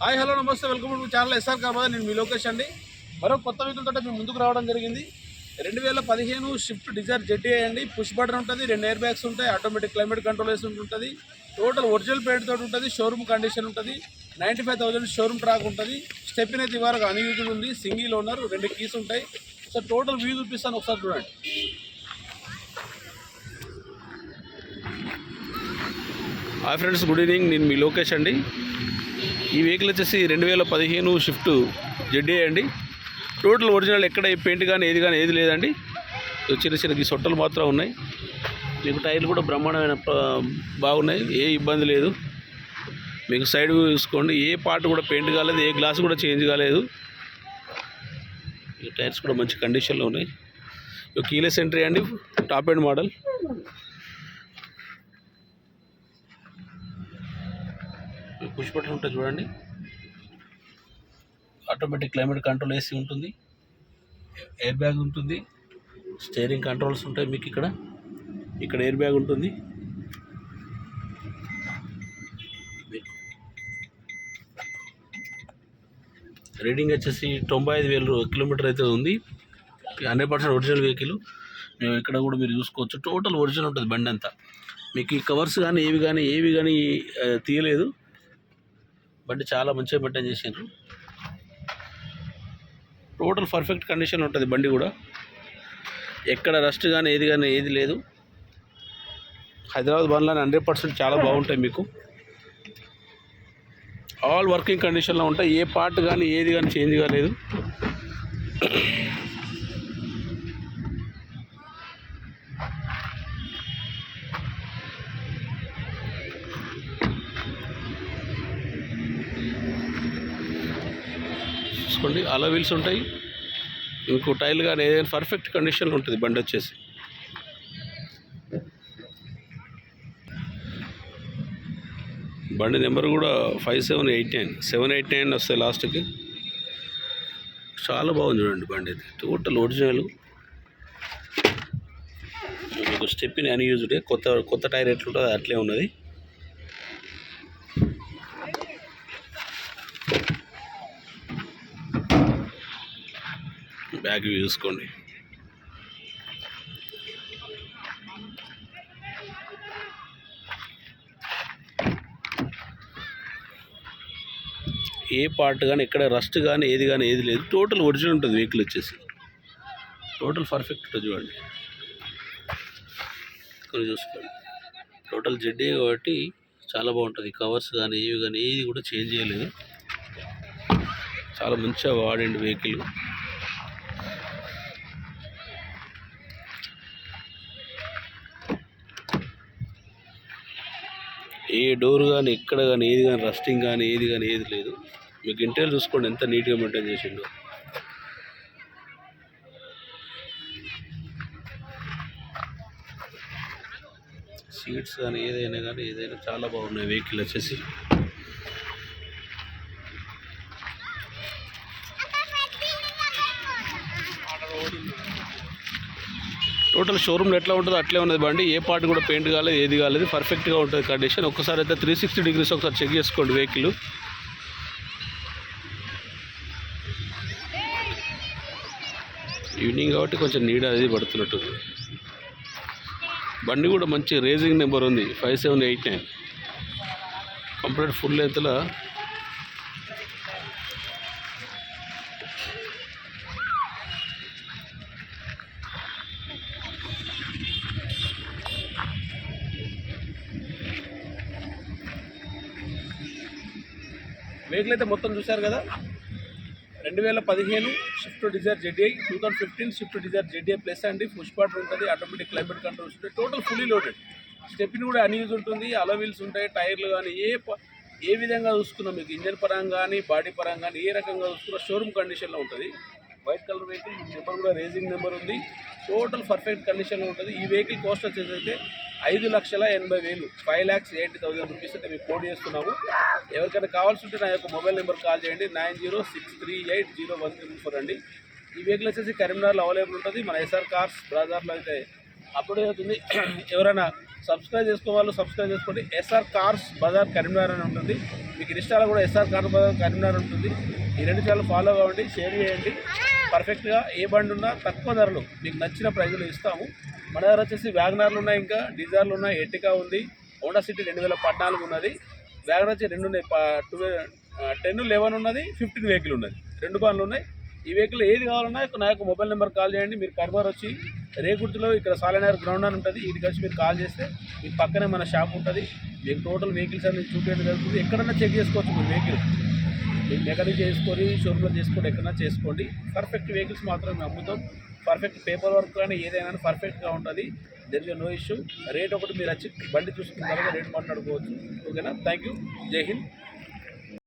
Hi hello నమస్తే welcome to channel SR కాబోదా నేను మీ లోకేష్ అండి. మరో కొత్త వెహికల్తో మేము ముందుకు రావడం జరిగింది. రెండు వేల పదిహేను షిఫ్ట్ డిజైర్ జెడ్డీ అండి పుష్ బటన్ ఉంటుంది రెండు ఎయిర్ బ్యాగ్స్ ఉంటాయి ఆటోమేటిక్ క్లైమేట్ కంట్రోల్ వేసి ఉంటుంది. టోటల్ ఒరిజినల్ పేడ్ తోటి ఉంటుంది షోరూమ్ కండిషన్ ఉంటుంది. Ninety five thousand showroom track ఉంటుంది. స్టెప్ అయితే ఇవరకు అన్యూజ్డ్ ఉంది. సింగిల్ ఓనర్ రెండు కీస్ ఉంటాయి. సో టోటల్ వ్యూ చూపిస్తాను ఒకసారి చూడండి. Hi friends good evening. నేను మీ లోకేష్ అండి. ఈ వెహికల్ వచ్చేసి రెండు వేల పదిహేను షిఫ్ట్ జెడ్డే అండి. టోటల్ ఒరిజినల్ ఎక్కడ పెయింట్ కానీ ఏది కానీ ఏది లేదండి. చిన్న చిన్న సొట్టలు మాత్రం ఉన్నాయి. మీకు టైర్లు కూడా బ్రహ్మాండమైన బాగున్నాయి. ఏ ఇబ్బంది లేదు. మీకు సైడ్ వ్యూ చూసుకోండి. ఏ పార్ట్ కూడా పెయింట్ కాలేదు ఏ గ్లాస్ కూడా చేంజ్ కాలేదు. ఈ టైర్స్ కూడా మంచి కండిషన్లో ఉన్నాయి. ఇవి కీలెస్ ఎంట్రీ అండి top end model push button ఉంటుంది చూడండి. ఆటోమేటిక్ క్లైమేట్ కంట్రోల్ ఏసీ ఉంటుంది. ఎయిర్ బ్యాగ్ ఉంటుంది. స్టీరింగ్ కంట్రోల్స్ ఉంటాయి మీకు ఇక్కడ. ఇక్కడ ఎయిర్ బ్యాగ్ ఉంటుంది. రీడింగ్ వచ్చేసి తొంభై ఐదు వేలు కిలోమీటర్ అయితే ఉంది. హండ్రెడ్ పర్సెంట్ ఒరిజినల్ వెహికల్ మేము ఇక్కడ కూడా మీరు చూసుకోవచ్చు. టోటల్ ఒరిజినల్ ఉంటుంది బండి అంతా. మీకు ఈ కవర్స్ కానీ ఏవి కానీ ఏవి కానీ తీయలేదు. బండి చాలా మంచిగా మెయింటైన్ చేసిండ్రు. టోటల్ పర్ఫెక్ట్ కండిషన్ ఉంటుంది బండి కూడా. ఎక్కడ రస్ట్ కానీ ఏది కానీ ఏది లేదు. హైదరాబాద్ బండ్లని హండ్రెడ్ పర్సెంట్ చాలా బాగుంటాయి మీకు. ఆల్ వర్కింగ్ కండిషన్లో ఉంటాయి. ఏ పార్ట్ కానీ ఏది కానీ చేంజ్ కాలేదు. చూసుకోండి అలా వీల్స్ ఉంటాయి. ఇంకో టైల్ కానీ ఏదైనా పర్ఫెక్ట్ కండిషన్లో ఉంటుంది బండి వచ్చేసి. బండి నెంబర్ కూడా five seven eight nine. Seven eight nine వస్తాయి లాస్ట్కి. చాలా బాగుంది చూడండి బండి అయితే. Total original. మీకు స్టెప్ని అన్యూజ్డే. కొత్త కొత్త టైర్ ఎట్లుంటుందో అట్లే ఉన్నది. బ్యాగ్ చూసుకోండి ఏ పార్ట్ కానీ ఎక్కడ రస్ట్ కానీ ఏది కానీ ఏది లేదు. టోటల్ ఒరిజినల్ ఉంటుంది వెహికల్ వచ్చేసి. టోటల్ పర్ఫెక్ట్ ఉంటుంది చూడండి. కొన్ని చూసుకోండి. టోటల్ జెడ్డే కాబట్టి చాలా బాగుంటుంది. కవర్స్ కానీ ఏవి కానీ ఏది కూడా చేంజ్ చేయలేదు. చాలా మంచిగా వాడండి వెహికల్. ఏ డోర్ కానీ ఎక్కడ కానీ ఏది కానీ రస్టింగ్ కానీ ఏది కానీ ఏది లేదు. మీకు ఇంటర్ చూసుకోండి ఎంత నీట్గా మెయింటైన్ చేసిండు. సీట్స్ కానీ ఏదైనా కానీ ఏదైనా చాలా బాగున్నాయి వెహికల్ వచ్చేసి. టోటల్ షోరూమ్లో ఎట్లా ఉంటుందో అట్లే ఉన్నది బండి. ఏ పార్ట్ కూడా పెయింట్ కాలేదు ఏది కాలేదు. పర్ఫెక్ట్గా ఉంటుంది కండిషన్ ఒకసారి అయితే త్రీ సిక్స్టీ డిగ్రీస్ ఒకసారి చెక్ చేసుకోండి వెహికల్ ఈవినింగ్ కాబట్టి కొంచెం నీడ అది పడుతున్నట్టు బండి కూడా మంచి రేజింగ్ నెంబర్ ఉంది. Five seven eight nine complete full లెంత్లో వెహికల్ అయితే మొత్తం చూశారు కదా? రెండు వేల పదిహేను Swift Dzire ZDI two thousand fifteen Swift Dzire ZDI plus అండి పుష్ పార్ట్ ఉంటుంది ఆటోమేటిక్ క్లైమేట్ కంట్రోల్స్ ఉంటాయి టోటల్ ఫుల్లీ లోడెడ్. స్టెప్ని కూడా అన్యూజ్ ఉంటుంది అలవీల్స్ ఉంటాయి టైర్లు కానీ ఏ ప- ఏ విధంగా చూసుకున్నా మీకు ఇంజన్ పరంగా కానీ బాడీ పరంగా కానీ ఏ రకంగా చూసుకున్నా షోరూమ్ కండిషన్లో ఉంటుంది. వైట్ కలర్ వెహికల్ నెంబర్ కూడా రేసింగ్ నెంబర్ ఉంది. టోటల్ పర్ఫెక్ట్ కండిషన్లో ఉంటుంది. ఈ వెహికల్ కాస్ట్ వచ్చేసి అయితే ఐదు లక్షల ఎనభై వేలు. Five lakhs eighty thousand rupees అయితే మీకు కోడ్ చేస్తున్నాము. ఎవరికైనా కావాల్సి ఉంటే నా యొక్క మొబైల్ నెంబర్ కాల్ చేయండి. Nine zero six three eight zero one three four అండి. ఈ వెహికల్ వచ్చేసి కరీంనగర్లో అవైలబుల్ ఉంటుంది. మన ఎస్ఆర్ కార్స్ బ్రదర్లో అయితే అప్లోడ్ అవుతుంది. ఎవరైనా సబ్స్క్రైబ్ చేసుకోవాలి సబ్స్క్రైబ్ చేసుకోండి. ఎస్ఆర్ కార్స్ బజార్ కరీంనగర్ అని ఉంటుంది. మీకు ఇన్స్టాలో కూడా ఎస్ఆర్ కార్ బజార్ కరీంనగర్ ఉంటుంది. ఈ రెండు ఛానల్ ఫాలో కావండి షేర్ చేయండి. పర్ఫెక్ట్గా ఏ బండి ఉన్నా తక్కువ ధరలు మీకు నచ్చిన ప్రైజులు ఇస్తాము. మన దగ్గర వచ్చేసి వ్యాగనార్లు ఉన్నాయి ఇంకా డీజర్లు ఉన్నాయి ఎర్టికా ఉంది హోండా సిటీ రెండు వేల పద్నాలుగు ఉన్నది. వ్యాగన్ వచ్చి రెండు ఉన్నాయి టూ టెన్ లెవెన్ ఉన్నది ఫిఫ్టీన్ వెహికల్ ఉన్నది. రెండు బండ్లు ఉన్నాయి. ఈ వెహికల్ ఏది కావాలన్నా నా యొక్క మొబైల్ నెంబర్ కాల్ చేయండి. మీరు కర్మార్ వచ్చి రేగుర్తిలో ఇక్కడ సాలనగర్ గ్రౌండ్ అని ఉంటుంది. ఇది కలిసి మీరు కాల్ చేస్తే మీకు పక్కనే మన షాప్ ఉంటుంది. మీకు టోటల్ వెహికల్స్ అనేది చూపించడం జరుగుతుంది. ఎక్కడన్నా చెక్ చేసుకోవచ్చు మీరు వెహికల్ మీరు చేసుకొని షోరూమ్లో చేసుకోండి ఎక్కడైనా చేసుకోండి. పర్ఫెక్ట్ వెహికల్స్ మాత్రం మేము అమ్ముతాం. పర్ఫెక్ట్ పేపర్ వర్క్ కానీ ఏదైనా పర్ఫెక్ట్గా ఉంటుంది. There is no issue rate ఒకటి మీరు వచ్చి బండి చూసుకున్న తర్వాత రేట్ మాట్లాడుకోవచ్చు. ఓకేనా థ్యాంక్ యూ జై హింద్